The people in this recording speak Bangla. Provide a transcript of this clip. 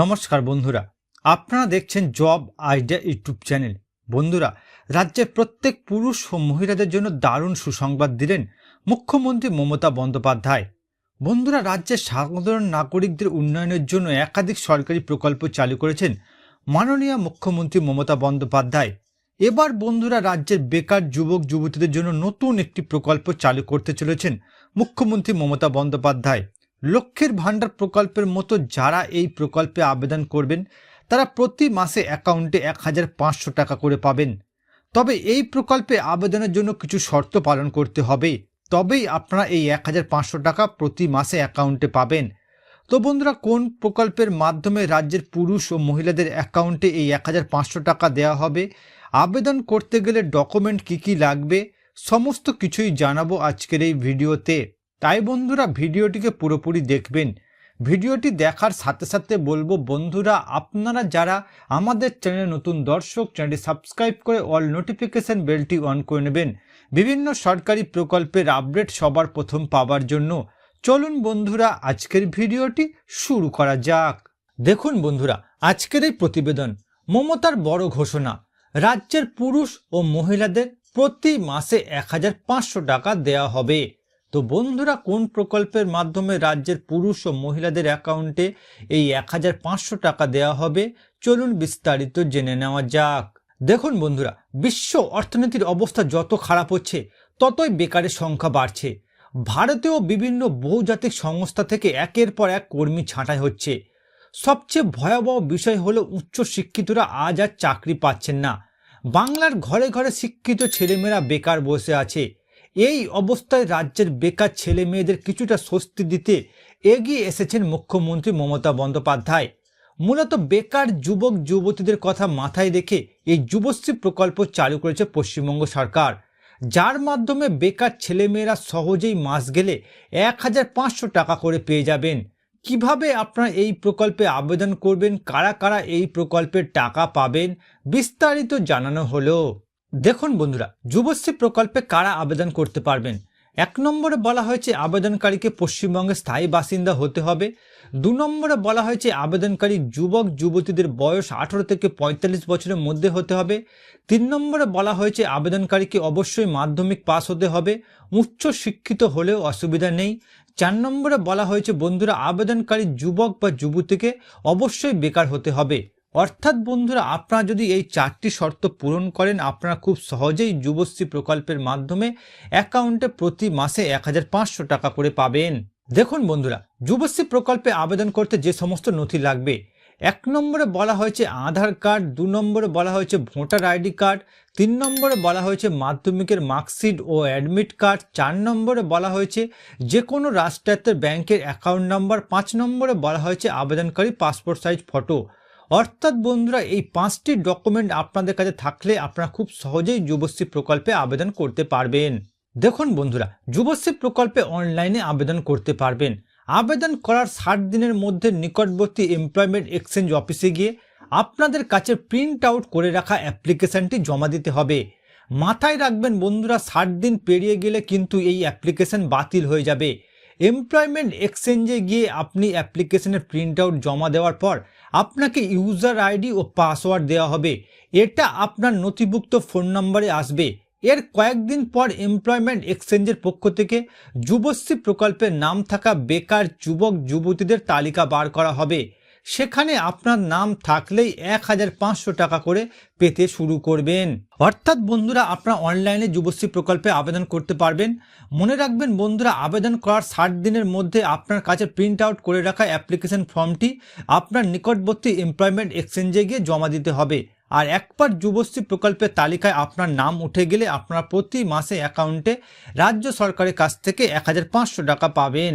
নমস্কার বন্ধুরা, আপনারা দেখছেন জব আইডিয়া ইউটিউব চ্যানেল। বন্ধুরা, রাজ্যের প্রত্যেক পুরুষ ও মহিলাদের জন্য দারুণ সুসংবাদ দিলেন মুখ্যমন্ত্রী মমতা বন্দ্যোপাধ্যায়। বন্ধুরা, রাজ্যের সাধারণ নাগরিকদের উন্নয়নের জন্য একাধিক সরকারি প্রকল্প চালু করেছেন মাননীয় মুখ্যমন্ত্রী মমতা বন্দ্যোপাধ্যায়। এবার বন্ধুরা, রাজ্যের বেকার যুবক, যুবতীদের জন্য নতুন একটি প্রকল্প চালু করতে চলেছেন মুখ্যমন্ত্রী মমতা বন্দ্যোপাধ্যায়। লক্ষ্মীর ভাণ্ডার প্রকল্পের মতো যারা এই প্রকল্পে আবেদন করবেন, তারা প্রতি মাসে অ্যাকাউন্টে এক হাজার পাঁচশো টাকা করে পাবেন। তবে এই প্রকল্পে আবেদনের জন্য কিছু শর্ত পালন করতে হবে। তবেই আপনারা এই এক হাজার পাঁচশো টাকা প্রতি মাসে অ্যাকাউন্টে পাবেন। তো বন্ধুরা, কোন প্রকল্পের মাধ্যমে রাজ্যের পুরুষ ও মহিলাদের অ্যাকাউন্টে এই এক হাজার পাঁচশো টাকা দেওয়া হবে? আবেদন করতে গেলে ডকুমেন্ট কি কি লাগবে? সমস্ত কিছুই জানাব আজকের এই ভিডিওতে। তাই বন্ধুরা ভিডিওটিকে পুরোপুরি দেখবেন। ভিডিওটি দেখার সাথে সাথে বলব, বন্ধুরা আপনারা যারা আমাদের চ্যানেলে নতুন দর্শক, চ্যানেলটি সাবস্ক্রাইব করে অল নোটিফিকেশন বেলটি অন করে নেবেন। বিভিন্ন সরকারি প্রকল্পের আপডেট সবার প্রথম পাওয়ার জন্য। চলুন বন্ধুরা, আজকের ভিডিওটি শুরু করা যাক। দেখুন বন্ধুরা, আজকের এই প্রতিবেদন, মমতার বড় ঘোষণা। রাজ্যের পুরুষ ও মহিলাদের প্রতি মাসে এক হাজার পাঁচশো টাকা দেওয়া হবে। তো বন্ধুরা, কোন প্রকল্পের মাধ্যমে রাজ্যের পুরুষ ও মহিলাদের অ্যাকাউন্টে এই এক হাজার পাঁচশো টাকা দেওয়া হবে? চলুন বিস্তারিত জেনে নেওয়া যাক। দেখুন বন্ধুরা, বিশ্ব অর্থনীতির অবস্থা যত খারাপ হচ্ছে, ততই বেকারের সংখ্যা বাড়ছে। ভারতেও বিভিন্ন বহুজাতিক সংস্থা থেকে একের পর এক কর্মী ছাঁটাই হচ্ছে। সবচেয়ে ভয়াবহ বিষয় হলো উচ্চ শিক্ষিতরা আজ আর চাকরি পাচ্ছেন না। বাংলার ঘরে ঘরে শিক্ষিত ছেলেমেয়েরা বেকার বসে আছে। এই অবস্থায় রাজ্যের বেকার ছেলে মেয়েদের কিছুটা স্বস্তি দিতে এগিয়ে এসেছেন মুখ্যমন্ত্রী মমতা বন্দ্যোপাধ্যায়। মূলত বেকার যুবক, যুবতীদের কথা মাথায় রেখে এই যুবশ্রী প্রকল্প চালু করেছে পশ্চিমবঙ্গ সরকার। যার মাধ্যমে বেকার ছেলেমেয়েরা সহজেই মাস গেলে এক হাজার পাঁচশো টাকা করে পেয়ে যাবেন। কীভাবে আপনারা এই প্রকল্পে আবেদন করবেন? কারা কারা এই প্রকল্পের টাকা পাবেন? বিস্তারিত জানানো হলো। দেখুন বন্ধুরা, যুবশ্রী প্রকল্পে কারা আবেদন করতে পারবেন? এক নম্বরে বলা হয়েছে আবেদনকারীকে পশ্চিমবঙ্গের স্থায়ী বাসিন্দা হতে হবে। দু নম্বরে বলা হয়েছে আবেদনকারী যুবক, যুবতীদের বয়স আঠারো থেকে পঁয়তাল্লিশ বছরের মধ্যে হতে হবে। তিন নম্বরে বলা হয়েছে আবেদনকারীকে অবশ্যই মাধ্যমিক পাস হতে হবে। উচ্চ শিক্ষিত হলেও অসুবিধা নেই। চার নম্বরে বলা হয়েছে বন্ধুরা, আবেদনকারী যুবক বা যুবতীকে অবশ্যই বেকার হতে হবে। অর্থাৎ বন্ধুরা, আপনারা যদি এই চারটি শর্ত পূরণ করেন, আপনারা খুব সহজেই যুবশ্রী প্রকল্পের মাধ্যমে অ্যাকাউন্টে প্রতি মাসে এক হাজার পাঁচশো টাকা করে পাবেন। দেখুন বন্ধুরা, যুবশ্রী প্রকল্পে আবেদন করতে যে সমস্ত নথি লাগবে, এক নম্বরে বলা হয়েছে আধার কার্ড, দু নম্বরে বলা হয়েছে ভোটার আইডি কার্ড, তিন নম্বরে বলা হয়েছে মাধ্যমিকের মার্কশিট ও অ্যাডমিট কার্ড, চার নম্বরে বলা হয়েছে যে কোনো রাষ্ট্রায়ত্তের ব্যাংকের অ্যাকাউন্ট নম্বর, পাঁচ নম্বরে বলা হয়েছে আবেদনকারী পাসপোর্ট সাইজ ফটো। অর্থাৎ বন্ধুরা, এই পাঁচটি ডকুমেন্ট আপনাদের কাছে থাকলে আপনারা খুব সহজেই যুবশ্রী প্রকল্পে আবেদন করতে পারবেন। দেখুন বন্ধুরা, যুবশ্রী প্রকল্পে অনলাইনে আবেদন করতে পারবেন। আবেদন করার ষাট দিনের মধ্যে নিকটবর্তী এমপ্লয়মেন্ট এক্সচেঞ্জ অফিসে গিয়ে আপনাদের কাছে প্রিন্ট আউট করে রাখা অ্যাপ্লিকেশনটি জমা দিতে হবে। মাথায় রাখবেন বন্ধুরা, ষাট দিন পেরিয়ে গেলে কিন্তু এই অ্যাপ্লিকেশন বাতিল হয়ে যাবে। এমপ্লয়মেন্ট এক্সচেঞ্জে গিয়ে আপনি অ্যাপ্লিকেশনের প্রিন্ট আউট জমা দেওয়ার পর আপনাকে ইউজার আইডি ও পাসওয়ার্ড দেওয়া হবে। এটা আপনার নথিভুক্ত ফোন নম্বরে আসবে। এর কয়েকদিন পর এমপ্লয়মেন্ট এক্সচেঞ্জের পক্ষ থেকে যুবশ্রী প্রকল্পের নাম থাকা বেকার যুবক যুবতীদের তালিকা বার করা হবে। সেখানে আপনার নাম থাকলেই এক হাজার পাঁচশো টাকা করে পেতে শুরু করবেন। অর্থাৎ বন্ধুরা, আপনারা অনলাইনে যুবশ্রী প্রকল্পে আবেদন করতে পারবেন। মনে রাখবেন বন্ধুরা, আবেদন করার ষাট দিনের মধ্যে আপনার কাছে প্রিন্ট আউট করে রাখা অ্যাপ্লিকেশন ফর্মটি আপনার নিকটবর্তী এমপ্লয়মেন্ট এক্সচেঞ্জে গিয়ে জমা দিতে হবে। আর একবার যুবশ্রী প্রকল্পের তালিকায় আপনার নাম উঠে গেলে আপনারা প্রতি মাসে অ্যাকাউন্টে রাজ্য সরকারের কাছ থেকে এক হাজার পাঁচশো টাকা পাবেন।